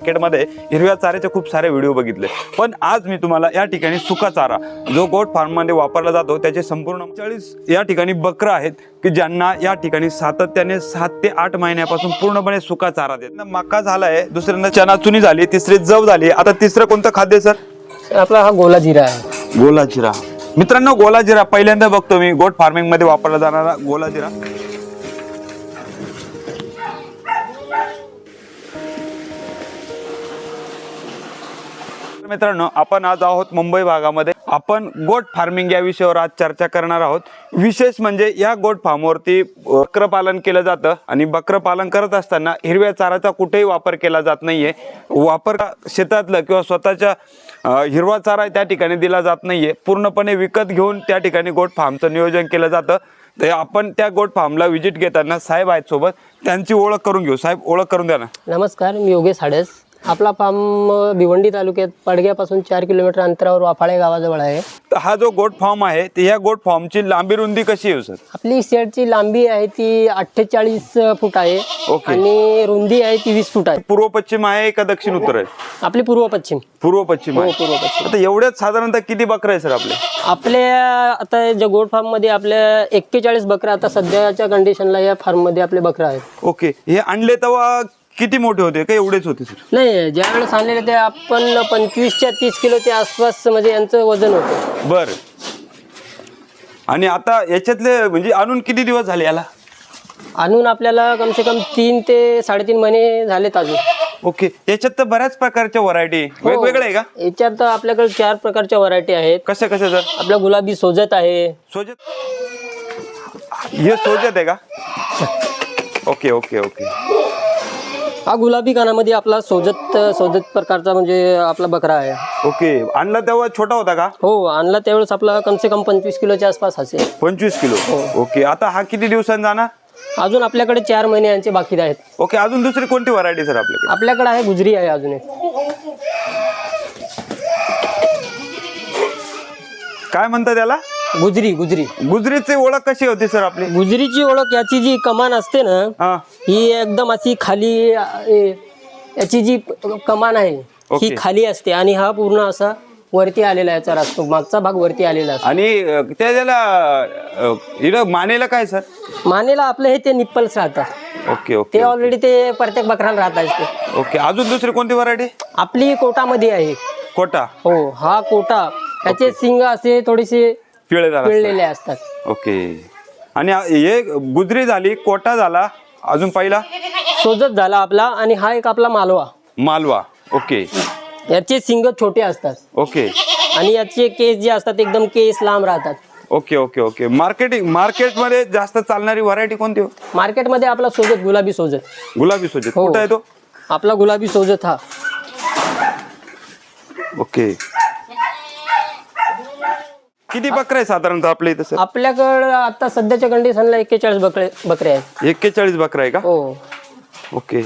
मार्केटमध्ये हिरव्या चाऱ्याचे खूप सारे व्हिडिओ बघितले. पण आज मी तुम्हाला या ठिकाणी सुका चारा जो गोट फार्ममध्ये वापरला जातो त्याचे संपूर्ण चाळीस या ठिकाणी बकरं आहेत की ज्यांना या ठिकाणी सातत्याने सात ते आठ महिन्यापासून पूर्णपणे सुका चारा देत मका झालाय दुसऱ्यांदा चना चुनी झाली तिसरी जव झाली. आता तिसरं कोणतं खाद्य सर? आपला हा गोला जिरा आहे. गोला जिरा. मित्रांनो गोला जिरा पहिल्यांदा बघतो मी. गोट फार्मिंगमध्ये वापरला जाणारा गोला जिरा. मित्रांनो आपण आज आहोत मुंबई भागामध्ये. आपण गोट फार्मिंग या विषयावर आज चर्चा करणार आहोत. विशेष म्हणजे या गोट फार्मवरती बकर पालन केलं जातं आणि बकर पालन करत असताना हिरव्या चाराचा कुठेही वापर केला जात नाहीये. वापर शेतातलं किंवा स्वतःच्या हिरवा चारा त्या ठिकाणी दिला जात नाहीये. पूर्णपणे विकत घेऊन त्या ठिकाणी गोट फार्मचं नियोजन केलं जातं. तर आपण त्या गोट फार्मला व्हिजिट घेताना साहेब आहेत सोबत. त्यांची ओळख करून घेऊ. साहेब ओळख करून द्या ना. नमस्कार मी योगेश हाडस. आपला फार्म भिवंडी तालुक्यात पडग्यापासून चार किलोमीटर अंतरावर वाफाळे गावाजवळ आहे. तर हा जो गोट फार्म आहे ते ह्या गोट फार्मची लांबी रुंदी कशी आहे सर? आपली शेडची लांबी आहे ती अठ्ठेचाळीस फूट आहे ओके. आणि रुंदी आहे ती वीस फूट आहे. पूर्व पश्चिम आहे का दक्षिण उत्तर आहे? आपली पूर्व पश्चिम. पूर्व पश्चिम हो आहे पूर्व पश्चिम. आता एवढ्यात साधारणतः किती बकरं आहे सर आपले? आपल्या आता ज्या गोड फार्ममध्ये आपल्या एक्केचाळीस बकरा आता सध्याच्या कंडिशनला या फार्ममध्ये आपले बकरा आहेत. ओके. हे आणले तेव्हा किती मोठे होते? का एवढेच होते सर नाही ज्या वेळेस आणलेले ते आपण पंचवीसच्या तीस किलोच्या आसपास म्हणजे यांचं वजन होतं. बर. आणि आता याच्यातले म्हणजे आणून किती दिवस झाले याला? आणून आपल्याला कमसे कम तीन ते साडेतीन महिने झालेत अजून. ओके. याच्यात तर बऱ्याच प्रकारच्या व्हरायटी वेगवेगळ्या आहे का? याच्यात आपल्याकडे चार प्रकारच्या व्हरायटी आहेत. कशा कशा सर आपला गुलाबी सोजत आहे. सोजत? हे सोजत आहे का? Okay okay okay. हा गुलाबी कानामध्ये आपला सोजत सोजत प्रकारचा म्हणजे आपला बकरा आहे. ओके. आणला तेव्हा छोटा होता का? हो आणला त्यावेळेस आपला कमसे कम पंचवीस किलोच्या आसपास असेल. पंचवीस किलो? ओके. आता हा किती दिवसांनी जाणार अजून आपल्याकडे चार महिने यांचे बाकी आहेत. ओके अजून दुसरी कोणती व्हरायटी सर आपल्याकडे? आपल्याकडे आहे गुजरी आहे अजून एक. काय म्हणतात त्याला? गुजरी गुजरी. गुजरीची ओळख कशी होती सर आपली? गुजरीची ओळख याची जी कमान असते ना हा. ही एकदम अशी खाली ए, याची जी कमान आहे ही ओके. खाली असते आणि हा पूर्ण असा वरती आलेला याचा असतो मागचा भाग वरती आलेला असतो. आणि अ, त्याला अ, इकडं मानेला काय सर? मानेला आपले हे ते निप्पल्स राहतात ओके ओके ते ऑलरेडी ते प्रत्येक बकराला राहतात ते. ओके अजून दुसरी कोणती व्हरायटी आपली कोटामध्ये आहे. कोटा. हो हा कोटा. त्याचे सिंग असे थोडेसे पिळे झाला पिळलेले असतात. ओके. आणि हे गुजरी झाली कोटा झाला अजून पहिला? सोजत झाला आपला आणि हा एक आपला मालवा. मालवा. ओके. याचे सिंग छोटे असतात. ओके. आणि याचे केस जे असतात एकदम केस लांब राहतात. Okay okay okay. मार्केटिंग मार्केटमध्ये जास्त चालणारी व्हरायटी कोणती हो? मार्केटमध्ये आपला सोजत गुलाबी सोजत. गुलाबी सोजत. हो. कुठं आहे तो? आपला गुलाबी सोजत हा. ओके. किती बकरे आहे साधारणतः आपल्या इथं सर? आपल्याकडं आता सध्याच्या कंडिशनला एक्केचाळीस बकरे बकरे आहेत. एक्केचाळीस बकरा आहे का? हो. ओके.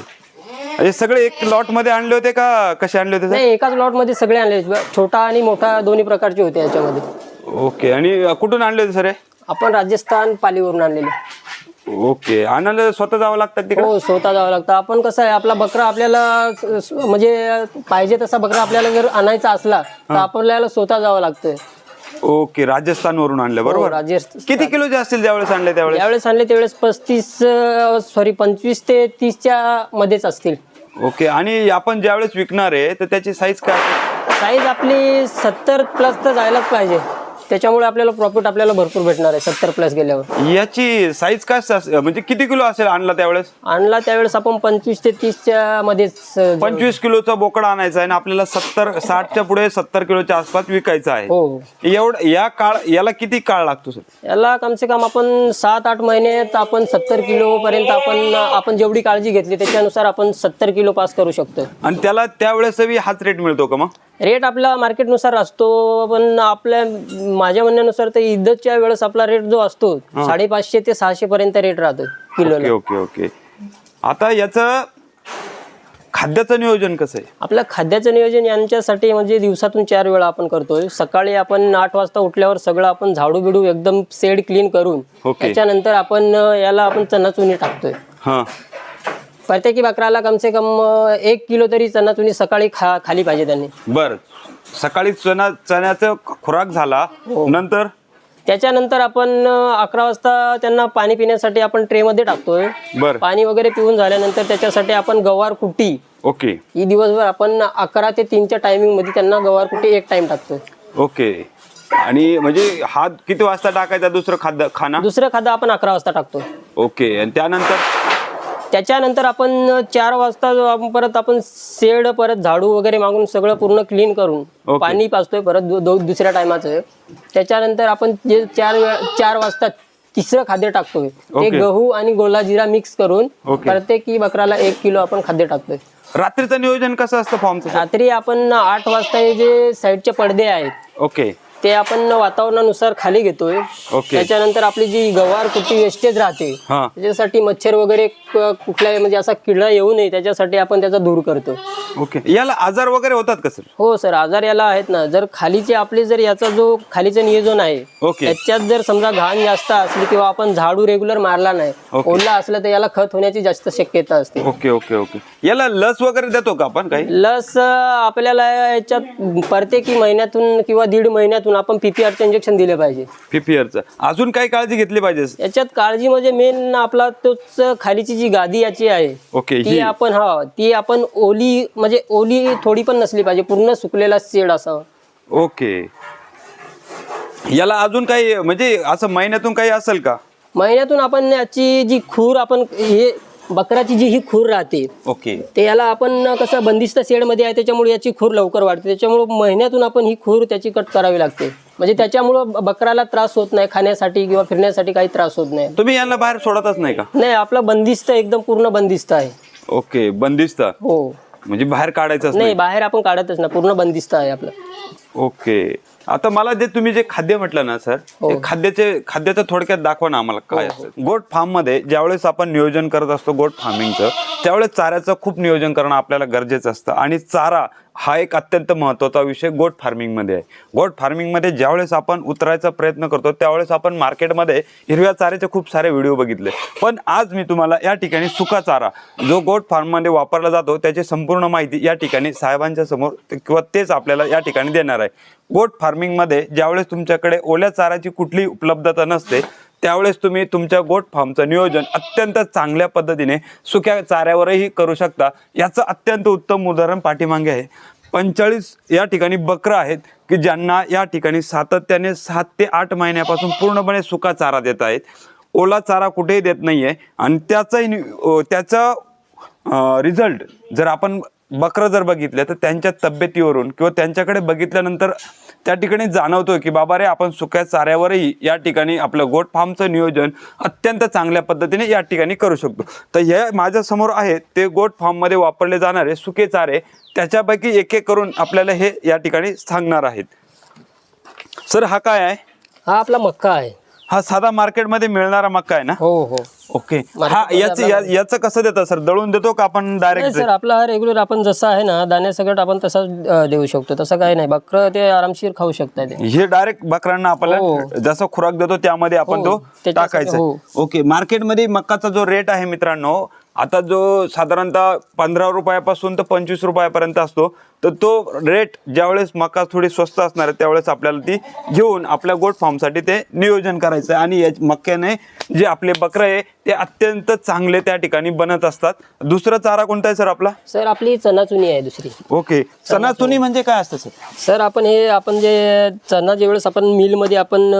हे सगळे एक लॉटमध्ये आणले होते का कसे आणले होते नाही एकाच लॉटमध्ये सगळे आणले छोटा आणि मोठा दोन्ही प्रकारचे होते याच्यामध्ये. Sir okay. आणि कुठून आणले होते सर हे? आपण राजस्थान पालीवरून आणलेले. ओके. आणायला स्वतः जावं लागतात तिकडे? हो स्वतः जावं लागतं. आपण कसं आहे आपला बकरा आपल्याला स- स- म्हणजे पाहिजे तसा बकरा आपल्याला जर आणायचा असला तर आपल्याला स्वतः जावं लागतं ओके राजस्थान वरून आणले हो, बरोबर? राजस्थान किती किलोचे असतील ज्यावेळेस आणले त्यावेळेस? ज्यावेळेस आणले त्यावेळेस पस्तीस सॉरी पंचवीस ते तीसच्या मध्येच असतील. ओके आणि आपण ज्यावेळेस विकणार आहे तर त्याची साईज काय? साईज आपली सत्तर प्लस तर जायलाच पाहिजे. त्याच्यामुळे आपल्याला प्रॉफिट आपल्याला भरपूर भेटणार आहे सत्तर प्लस गेल्यावर. याची साईज काय? म्हणजे किती किलो असेल आणला त्यावेळेस? आणला त्यावेळेस आपण पंचवीस ते तीसच्या मध्येच अं, पंचवीस किलोचा बोकडा आणायचा आहे आणि आपल्याला सत्तर साठच्या पुढे सत्तर किलोच्या आसपास विकायचा आहे. हो. एवढं या काळ याला किती काळ लागतो सर? याला कमसे कम आपण सात आठ महिन्यात आपण सत्तर किलो पर्यंत आपण आपण जेवढी काळजी घेतली त्याच्यानुसार आपण सत्तर किलो पास करू शकतो. आणि त्याला त्यावेळेसही हाच रेट मिळतो का मग? रेट आपला मार्केटनुसार असतो पण आपल्या माझ्या म्हणण्यानुसार तर ईदच्या वेळेस आपला रेट जो असतो साडेपाचशे ते सहाशे पर्यंत रेट राहतो ओके किलोला ओके ओके. आता याचं खाद्याचं नियोजन कसं आहे? आपलं खाद्याचं नियोजन यांच्यासाठी म्हणजे दिवसातून चार वेळा आपण करतोय. सकाळी आपण आठ वाजता उठल्यावर सगळं आपण झाडू बिडू एकदम सेड क्लीन करून ओके. त्याच्यानंतर आपण अं, याला आपण चणाचुनी टाकतोय. हां. प्रत्येकी बकराला कम से कम एक किलो तरी चना चुनी सकाळी खा खाली पाहिजे त्यांनी. बर. सकाळी चना चण्याचा खुराक झाला. हो. नंतर? त्याच्यानंतर आपण अकरा वाजता त्यांना पाणी पिण्यासाठी आपण ट्रेमध्ये टाकतोय. बर. पाणी वगैरे पिऊन झाल्यानंतर त्याच्यासाठी आपण गवार कुट्टी. ओके. ही दिवसभर आपण अकरा ते तीनच्या टायमिंगमध्ये त्यांना गवार कुट्टी एक टाइम टाकतो ओके. आणि म्हणजे हा किती वाजता टाकायचा दुसरं खाद्य खाना दुसरं खाद्य आपण अकरा वाजता टाकतो ओके. आणि त्यानंतर? त्याच्यानंतर आपण चार वाजता परत आपण शेड परत झाडू वगैरे मागून सगळं पूर्ण क्लीन करून. पाणी पाचतोय परत दुसऱ्या टायमाचं त्याच्यानंतर आपण जे चार चार वाजता तिसरं खाद्य टाकतोय ते. गहू आणि गोला जिरा मिक्स करून. प्रत्येकी बकराला एक किलो आपण खाद्य टाकतोय रात्रीचं नियोजन कसं असतं फॉर्मचं रात्री आपण आठ वाजता हे जे साईडचे पडदे आहेत ओके ते आपण वातावरणानुसार खाली घेतोय. ओके. त्याच्यानंतर आपली जी गवार कुट्टी वेस्टेज राहते हा. त्याच्यासाठी मच्छर वगैरे क- कुठलाही म्हणजे असा किडा येऊ नये त्याच्यासाठी आपण त्याचा दूर करतो. ओके याला आजार वगैरे होतात का सर? हो सर आजार याला आहेत ना. जर खालीचे आपले जर याचा जो खालीचं नियोजन आहे ओके त्याच्यात जर समजा घाण जास्त असली किंवा आपण झाडू रेग्युलर मारला नाही ओके. ओला असलं तर याला खत होण्याची जास्त शक्यता असते. ओके ओके ओके याला लस वगैरे देतो का आपण काही? लस अं, आपल्याला याच्यात प्रत्येकी महिन्यातून किंवा दीड महिन्यातून आपण पीपीआरचं इंजेक्शन दिले पाहिजे. पीपीआरचं अजून काही काळजी घेतली पाहिजे याच्यात काळजी म्हणजे मेन आपला तोच खालीची जी गादी याची आहे ओके ती ही. आपण हा ती आपण ओली म्हणजे ओली थोडी पण नसली पाहिजे पूर्ण सुकलेला शेड असावा ओके. याला अजून काही म्हणजे असं महिन्यातून काही असेल का? महिन्यातून आपण याची जी खूर आपण हे बकराची जी ही खूर राहते ओके. ते याला आपण कसं बंदिस्त शेडमध्ये आहे त्याच्यामुळे याची खूर लवकर वाढते. त्याच्यामुळे महिन्यातून आपण ही खूर त्याची कट करावी लागते. म्हणजे त्याच्यामुळं ब- बकराला त्रास होत नाही खाण्यासाठी किंवा फिरण्यासाठी काही त्रास होत नाही. तुम्ही यांना बाहेर सोडतच नाही का? नाही आपलं बंदिस्त एकदम पूर्ण बंदिस्त आहे. ओके बंदिस्त. हो. म्हणजे बाहेर काढायचंच नाही नाही. बाहेर आपण काढतच ना पूर्ण बंदिस्त आहे आपलं. ओके. आता मला जे तुम्ही जे खाद्य म्हटलं ना सर हो. ते खाद्याचे खाद्याचं थोडक्यात दाखवा ना आम्हाला काय असतं. गोट फार्ममध्ये ज्यावेळेस आपण नियोजन करत असतो गोट फार्मिंगचं त्यावेळेस चाऱ्याचं खूप नियोजन करणं आपल्याला गरजेचं असतं. आणि चारा हा एक अत्यंत महत्त्वाचा विषय गोट फार्मिंगमध्ये आहे. गोट फार्मिंगमध्ये ज्यावेळेस आपण उतरायचा प्रयत्न करतो त्यावेळेस आपण मार्केटमध्ये हिरव्या चाऱ्याचे खूप सारे व्हिडिओ बघितले. पण आज मी तुम्हाला या ठिकाणी सुका चारा जो गोट फार्ममध्ये वापरला जातो त्याची संपूर्ण माहिती या ठिकाणी साहेबांच्या समोर किंवा तेच आपल्याला या ठिकाणी देणार आहे. गोट फार्मिंगमध्ये ज्यावेळेस तुमच्याकडे ओल्या चाराची कुठलीही उपलब्धता नसते त्यावेळेस तुम्ही तुमच्या गोट फार्मचं नियोजन अत्यंत चांगल्या पद्धतीने सुक्या चाऱ्यावरही करू शकता. याचं अत्यंत उत्तम उदाहरण पाठीमागे आहे. पंचेचाळीस या ठिकाणी बकरं आहेत की ज्यांना या ठिकाणी सातत्याने सात ते आठ महिन्यापासून पूर्णपणे सुका चारा देत आहेत. ओला चारा कुठेही देत नाही आहे आणि त्याचाही नि- त्याचा रिझल्ट जर आपण बकरं जर बघितलं तर त्यांच्या तब्येतीवरून किंवा त्यांच्याकडे बघितल्यानंतर त्या ठिकाणी जाणवतोय की बाबा रे आपण सुक्या चाऱ्यावरही या ठिकाणी आपलं गोट फार्मचं नियोजन अत्यंत चांगल्या पद्धतीने या ठिकाणी करू शकतो. तर हे माझ्यासमोर आहेत ते गोट फार्ममध्ये वापरले जाणारे सुके चारे त्याच्यापैकी एक एक करून आपल्याला हे या ठिकाणी सांगणार आहेत. सर हा काय आहे? हा आपला मक्का आहे. हा साधा मार्केटमध्ये मिळणारा मक्का आहे ना? हो हो. ओके. हा याचं या- याचं कसं देतं सर? दळून देतो का आपण नाही डायरेक्ट सर आपला हा रेग्युलर आपण जसा आहे ना दाण्यासकट आपण तसाच अं, देऊ शकतो. तसं काही नाही. बकरं ते आरामशीर खाऊ शकता ते. हे डायरेक्ट बकरांना आपल्याला हो. जसं खुराक देतो त्यामध्ये आपण हो, तो त्याच्यासाठी- टाकायचा हो. ओके मार्केटमध्ये मक्काचा जो रेट आहे मित्रांनो आता जो साधारणतः पंधरा रुपयापासून तर पंचवीस रुपयापर्यंत असतो तर तो रेट ज्यावेळेस मका थोडी स्वस्त असणार आहे त्यावेळेस आपल्याला ती घेऊन आपल्या गोट फार्मसाठी ते नियोजन करायचं आहे. आणि या मक्याने जे आपले बकरं आहे ते अत्यंत चांगले त्या ठिकाणी बनत असतात. दुसरा चारा कोणता आहे सर आपला? सर आपली चणाचुनी आहे दुसरी. ओके. चणाचुनी म्हणजे काय असतं सर? सर आपण हे आपण जे चणा ज्यावेळेस आपण मिलमध्ये आपण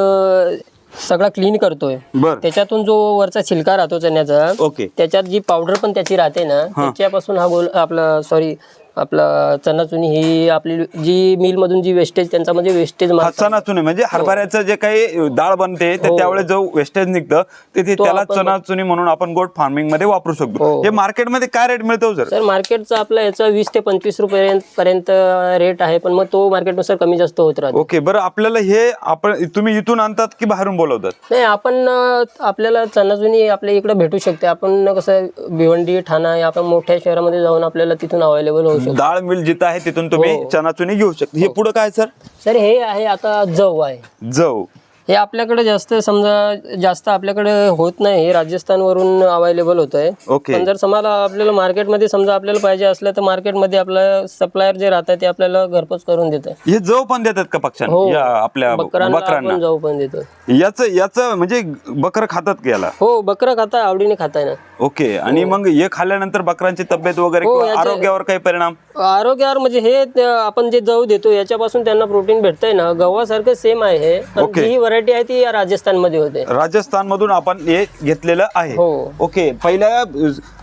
सगळा क्लीन करतोय. बर. त्याच्यातून जो वरचा छिलका राहतो चण्याचा ओके. त्याच्यात जी पावडर पण त्याची राहते ना त्याच्यापासून हा गोल आपला सॉरी आपला चणाचुनी ही आपली जी मिल मधून जी वेस्टेज त्यांचा म्हणजे वेस्टेज हा चणाचुनी म्हणजे हरभऱ्याचं जे काही डाळ बनते ते हो. त्यावेळेस जो वेस्टेज निघतं ते ते तो त्याला आपण- चणाचुनी म्हणून आपण गोट फार्मिंगमध्ये वापरू शकतो. हो. हे मार्केटमध्ये काय रेट मिळतो सर सर मार्केटचा आपला याचा वीस ते पंचवीस रुपये पर्यंत रेट आहे पण मग तो मार्केटनुसार कमी जास्त होत राहतो. ओके बरं आपल्याला हे आपण तुम्ही इथून आणतात की बाहेरून बोलवतात? नाही आपण अं, आपल्याला चणाचुनी आपल्या इकडे भेटू शकते. आपण कसं भिवंडी ठाणा या आपण मोठ्या शहरामध्ये जाऊन आपल्याला तिथून अवेलेबल होऊ शकतो. डाळ मिल जिथं आहे तिथून तुम्ही हो. चणाचुनी घेऊ शकता. हे. पुढं काय सर? सर हे आहे आता जव आहे. जव. हे आपल्याकडे जास्त समजा जास्त आपल्याकडे होत नाही हे राजस्थानवरून अवेलेबल होत आहे ओके. पण जर समजा आपल्याला मार्केटमध्ये समजा आपल्याला पाहिजे असलं तर मार्केटमध्ये आपलं सप्लायर जे राहतात ते आपल्याला घरपोच करून देतं हे जव पण देतात का हो. आपल्या बकरांना बकरांना. आपण जाऊ पण देतो याच याच म्हणजे बकर खातात का याला? हो बकरं खाता आवडीने खाताय ना. ओके. आणि मग हे खाल्ल्यानंतर बकरांची तब्येत वगैरे हो, किंवा याचे- आरोग्यावर काही परिणाम? आरोग्यावर म्हणजे हे ते आपण जे जाऊ देतो याच्यापासून त्यांना प्रोटीन भेटतंय ना. गव्हासारखं सेम आहे पण ओके. जी व्हरायटी आहे ती राजस्थानमध्ये होते. राजस्थान मधून आपण हे घेतलेलं आहे. हो. ओके पहिल्या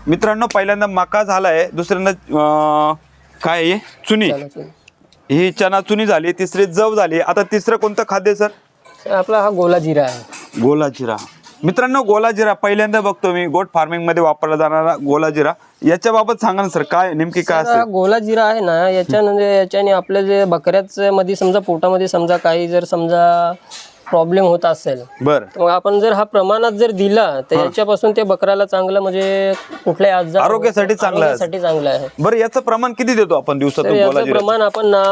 मित्रांनो पहिल्यांदा मका झालाय दुसऱ्यांदा अं, काय आहे? चुनी. ही चना चुनी झाली तिसरी जव झाली. आता तिसरं कोणतं खाद्य सर? आपला हा गोला जिरा आहे. गोला जिरा. मित्रांनो गोला जिरा पहिल्यांदा बघतो मी. गोट फार्मिंगमध्ये वापरला जाणारा गोला जिरा. याच्या बाबत सांगा ना सर काय नेमकी काय तर हा असेल? गोला जिरा आहे ना याच्या म्हणजे याच्याने आपल्या जे बकऱ्याच मध्ये समजा पोटामध्ये समजा काही जर समजा प्रॉब्लेम होत असेल बर. तर मग आपण जर हा प्रमाणात जर दिला तर याच्यापासून ते बकऱ्याला चांगलं म्हणजे कुठल्याही आजार आरोग्यासाठी चांगलं आहे. आरोग्यासाठी चांगलं आहे. बरं याचं प्रमाण किती देतो आपण दिवसातून गोला याचं प्रमाण आपण ना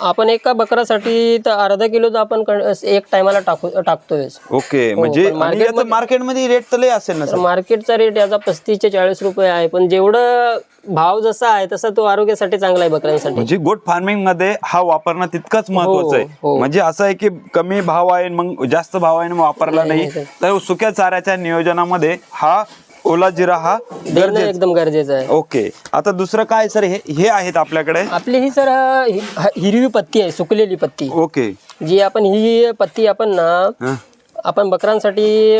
आपण एका बकरासाठी तर अर्धा किलो तर आपण कण- एक टायमाला टाकू टाकतोय ओके म्हणजे पण आणि याचं मार्केटमध्ये रेट तर लय असेल ना सर? मार्केटचा रेट याचा पस्तीस ते चाळीस रुपये आहे पण जेवढं भाव जसा आहे तसा तो आरोग्यासाठी चांगला आहे बकऱ्यांसाठी. म्हणजे गोट फार्मिंगमध्ये हा वापरणं तितकंच महत्वाचं आहे. हो. म्हणजे असं आहे की कमी भाव आहे मग जास्त भाव आहे मग वापरला नाही. तर सुक्या चाऱ्याच्या नियोजनामध्ये हा ओला जिरा हा देणं एकदम गरजेचं आहे. ओके. आता दुसरं काय सर? हे हे आहेत आपल्याकडे? आपली ही सर हि- ह- हिरवी पत्ती आहे सुकलेली पत्ती. ओके. जी आपण ही पत्ती आपण ना हं. आपण बकरांसाठी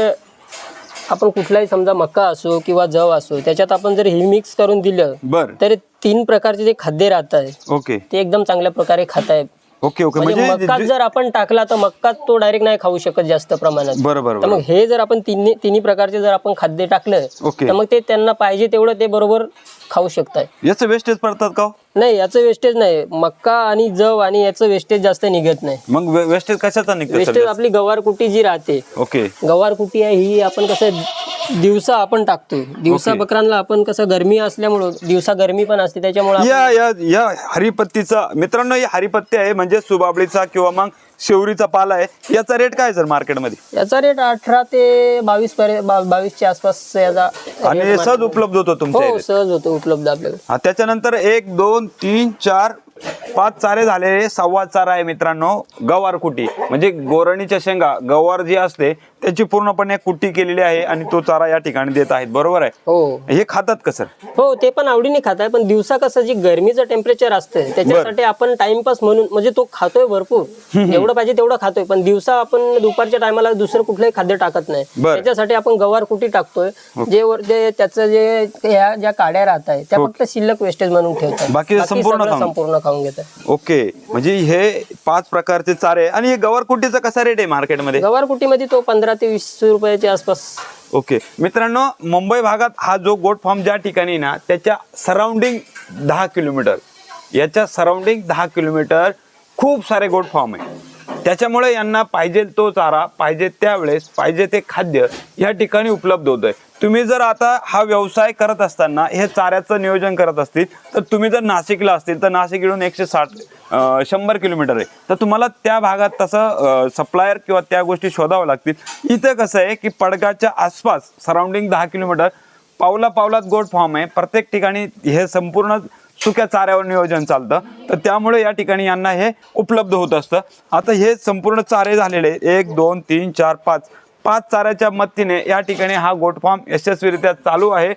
आपण कुठलाही समजा मक्का असो किंवा जव असो त्याच्यात आपण जर ही मिक्स करून दिलं बर. तर तीन प्रकारचे जे खाद्य राहतात ओके. ते एकदम चांगल्या प्रकारे खाता ओके ओके. म्हणजे म्हणजे मक्का जर आपण टाकला तर मक्का तो डायरेक्ट नाही खाऊ शकत जास्त प्रमाणात. बरोबर तर मग हे जर आपण तिन्ही तिन्ही प्रकारचे जर आपण खाद्य टाकलं तर मग ते त्यांना पाहिजे तेवढं ते बरोबर खाऊ शकताय. याचं वेस्टेज पडतात का हो? नाही याचं वेस्टेज नाही. मक्का आणि जव आणि याचं वेस्टेज जास्त निघत नाही. मग वेस्टेज कशाचा निघतं सर? वेस्टेज आपली गवार कुटी जी राहते. ओके. गवार कुटी आहे ही आपण कसं दिवसा आपण टाकतो दिवसा बकरांना आपण कसं गरमी असल्यामुळं दिवसा गरमी पण असते त्याच्यामुळे या या या हरिपत्तीचा मित्रांनो ही हरिपत्ती आहे म्हणजे सुबाबळीचा किंवा मग शेवरीचा पाला आहे. याचा रेट काय सर मार्केटमध्ये? याचा रेट अठरा ते बावीस पर्यंत बावीसच्या आसपास याचा आणि rate सहज उपलब्ध होतो तुमच्या हो इथे. सहज होतो उपलब्ध आपल्याकडे. हा, त्याच्यानंतर एक दोन तीन चार पाच चारे झालेले सव्वा चारा आहे मित्रांनो गवार कुटी म्हणजे गोरणीच्या शेंगा गवार जी असते त्याची पूर्णपणे कुट्टी केलेली आहे आणि तो चारा या ठिकाणी देत आहेत. बरोबर आहे? हो. हे खातात का सर? हो ते पण आवडीने खाताय पण दिवसा कसं जी गरमीचं टेम्परेचर असतं त्याच्यासाठी आपण टाइमपास म्हणून म्हणजे तो खातोय भरपूर. जेवढं पाहिजे तेवढं खातोय पण दिवसा आपण दुपारच्या टायमाला दुसरं कुठलंही खाद्य टाकत नाही. त्याच्यासाठी आपण गवार कुटी टाकतोय जे वर जे त्याचं जे ह्या ज्या काड्या राहत आहे त्या फक्त शिल्लक वेस्टेज म्हणून ठेवतात. बाकी संपूर्ण. संपूर्ण खाऊन घेतात. ओके. म्हणजे हे पाच प्रकारचे चारे. आणि हे गवार कुटीचा कसा रेट आहे मार्केटमध्ये गवार कुटीमध्ये तो पंधरा ते वीस रुपयाच्या आसपास. ओके. मित्रांनो मुंबई भागात हा जो गोट फार्म ज्या ठिकाणी ना त्याच्या सराउंडिंग दहा किलोमीटर. याच्या सराउंडिंग दहा किलोमीटर खूप सारे गोट फार्म आहे. त्याच्यामुळे यांना पाहिजे तो चारा पाहिजे त्यावेळेस पाहिजे ते खाद्य या ठिकाणी उपलब्ध होत आहे तुम्ही जर आता हा व्यवसाय करत असताना हे चाऱ्याचं नियोजन करत असतील तर तुम्ही जर नाशिकला असतील तर नाशिक इकडून एकशे साठ शंभर किलोमीटर आहे. तर तुम्हाला त्या भागात तसं सप्लायर किंवा त्या गोष्टी शोधाव्या लागतील. इथं कसं आहे की पडगाच्या आसपास सराउंडिंग दहा किलोमीटर पावला पावलात गोड फॉर्म आहे. प्रत्येक ठिकाणी हे संपूर्ण सुक्या चाऱ्यावर नियोजन चालतं. तर त्यामुळे या ठिकाणी यांना हे उपलब्ध होत असतं. आता हे संपूर्ण चारे झालेले एक दोन तीन चार पाच. पाच चाऱ्याच्या मदतीने या ठिकाणी हा गोट फार्म यशस्वीरित्या चालू आहे.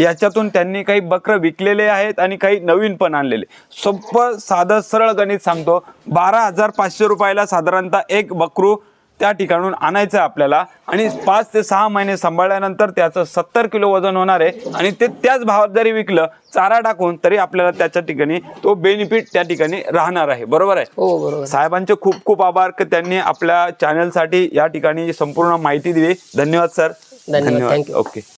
याच्यातून त्यांनी काही बकरं विकलेले आहेत आणि काही नवीन पण आणलेले. सोपं साधं सरळ गणित सांगतो. बारा हजार पाचशे रुपयाला साधारणतः एक बकरू त्या ठिकाणून आणायचं आहे आपल्याला. आणि पाच ते सहा महिने सांभाळल्यानंतर त्याचं सत्तर किलो वजन होणार आहे. आणि ते त्याच भावात जरी विकलं चारा टाकून तरी आपल्याला त्याच्या ठिकाणी तो बेनिफिट त्या ठिकाणी राहणार आहे. बरोबर आहे? हो बरोबर साहेबांचे खूप खूप आभार. की त्यांनी आपल्या चॅनलसाठी या ठिकाणी संपूर्ण माहिती दिली. धन्यवाद सर. धन्यवाद. ओके